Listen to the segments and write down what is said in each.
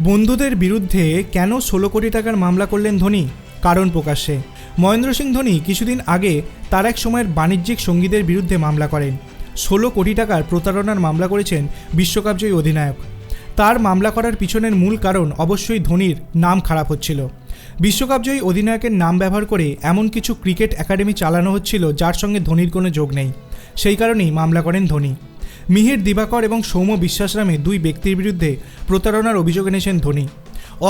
বন্ধুদের বিরুদ্ধে কেন ষোলো কোটি টাকার মামলা করলেন ধোনি? কারণ প্রকাশ্যে। মহেন্দ্র সিং ধোনি কিছুদিন আগে তার এক সময়ের বাণিজ্যিক সঙ্গীদের বিরুদ্ধে মামলা করেন। ষোলো কোটি টাকার প্রতারণার মামলা করেছেন বিশ্বকাপজয়ী অধিনায়ক। তার মামলা করার পিছনের মূল কারণ অবশ্যই ধোনির নাম খারাপ হচ্ছিল। বিশ্বকাপজয়ী অধিনায়কের নাম ব্যবহার করে এমন কিছু ক্রিকেট একাডেমি চালানো হচ্ছিল যার সঙ্গে ধোনির কোনো যোগ নেই। সেই কারণেই মামলা করেন ধোনি। মিহির দিবাকর এবং সৌম্য বিশ্বাস নামে দুই ব্যক্তির বিরুদ্ধে প্রতারণার অভিযোগ এনেছেন ধোনি।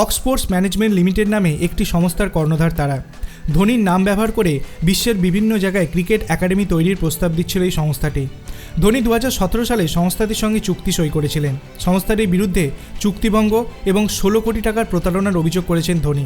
অক্সফোর্ডস ম্যানেজমেন্ট লিমিটেড নামে একটি সংস্থার কর্ণধার তারা। ধোনির নাম ব্যবহার করে বিশ্বের বিভিন্ন জায়গায় ক্রিকেট একাডেমি তৈরির প্রস্তাব দিচ্ছিল এই সংস্থাটি। ধোনি দু হাজার সতেরো সালে সংস্থাটির সঙ্গে চুক্তি সই করেছিলেন। সংস্থাটির বিরুদ্ধে চুক্তিভঙ্গ এবং ষোলো কোটি টাকার প্রতারণার অভিযোগ করেছেন ধোনি।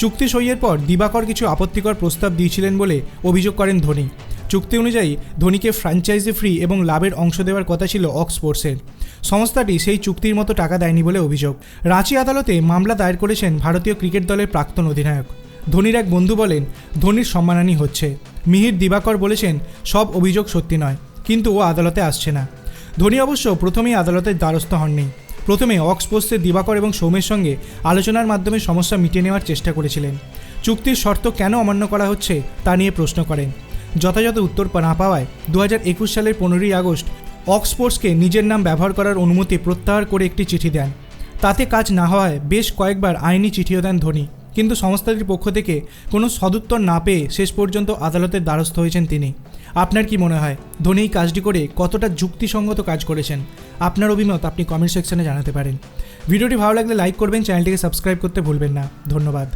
চুক্তি সইয়ের পর দিবাকর কিছু আপত্তিকর প্রস্তাব দিয়েছিলেন বলে অভিযোগ করেন ধোনি। চুক্তি অনুযায়ী ধোনিকে ফ্র্যাঞ্চাইজি ফ্রি এবং লাভের অংশ দেওয়ার কথা ছিল অক্সফোর্সের সংস্থাটি সেই চুক্তির মতো টাকা দেয়নি বলে অভিযোগ। রাঁচি আদালতে মামলা দায়ের করেছেন ভারতীয় ক্রিকেট দলের প্রাক্তন অধিনায়ক। ধোনির এক বন্ধু বলেন, ধোনির সম্মানহানি হচ্ছে। মিহির দিবাকর বলেছেন, সব অভিযোগ সত্যি নয়, কিন্তু ও আদালতে আসছে না। ধোনি অবশ্য প্রথমেই আদালতের দ্বারস্থ হননি। প্রথমে অক্সপোস্টের দিবাকর এবং সৌমের সঙ্গে আলোচনার মাধ্যমে সমস্যা মিটিয়ে নেওয়ার চেষ্টা করেছিলেন। চুক্তির শর্ত কেন অমান্য করা হচ্ছে, তা নিয়ে প্রশ্ন করেন। যথাযথ উত্তর না পাওয়ায় দু একুশ সালের পনেরোই আগস্ট অক্সপোর্টসকে নিজের নাম ব্যবহার করার অনুমতি প্রত্যাহার করে একটি চিঠি দেন। তাতে কাজ না হওয়ায় বেশ কয়েকবার আইনি চিঠিও দেন ধোনি। কিন্তু সংস্থাটির পক্ষ থেকে কোনো সদুত্তর না পেয়ে শেষ পর্যন্ত আদালতের দ্বারস্থ হয়েছেন তিনি। আপনার কি মনে হয়, ধোনি এই কাজটি করে কতটা যুক্তিসঙ্গত কাজ করেছেন? আপনার অভিমত আপনি কমেন্ট সেকশনে জানাতে পারেন। ভিডিওটি ভালো লাগলে লাইক করবেন, চ্যানেলটিকে সাবস্ক্রাইব করতে ভুলবেন না। ধন্যবাদ।